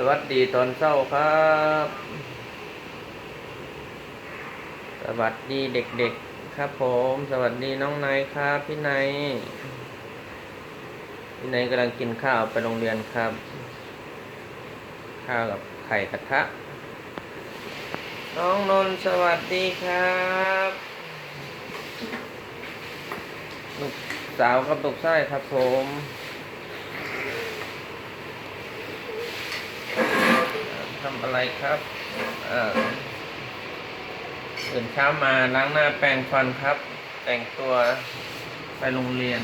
สวัสดีตอนเช้าครับ สวัสดีเด็กๆ ครับผม สวัสดีน้องนายครับ พี่นายพี่นายกำลังกินข้าวไปโรงเรียนครับ ข้าวกับไข่กระทะ น้องนนท์สวัสดีครับลูกสาวกับลูกชายครับผม ทำ อะไรครับเอ่อตื่นเช้ามาล้างหน้าแปรงฟันครับ แต่งตัวไปโรงเรียน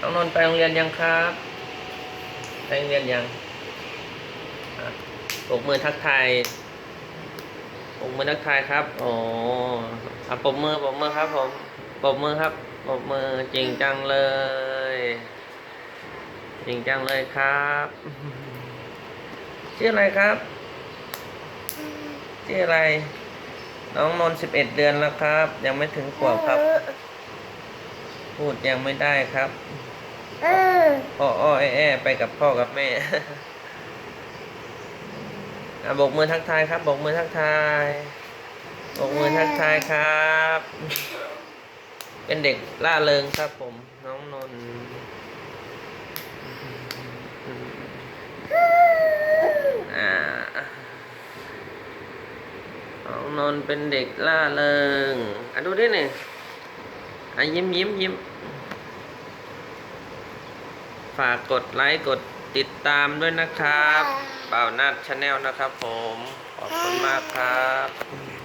น้องนนท์ไปโรงเรียนยังครับไปโรงเรียนยังอะปรบมือทักทายปรบมือทักทายครับ โอ้อะปรบมือปรบมือครับผมปรบมือครับปรบมือจริงจังเลย จริงจังเลยครับ ชื่ออะไรครับ ชื่ออะไร น้องนนสิบเอ็ดเดือนแล้วครับ ยังไม่ถึงขวบครับ พูดยังไม่ได้ครับเออพ่ออ้อแอแอไปกับพ่อกับแม่อะบกมือทักทายครับบกมือทักทายบกมือทักทายครับ เป็นเด็กล่าเริงครับผม น้องนนท์อ่า นองนนเป็นเด็กล่าเริงอะดูดิหนึ่งอะยิ้มยิ้มยิ้มฝากกดไลค์กดติดตามด้วยนะครับ เป่านาดชาแนลนะครับผม ขอบคุณมากครับ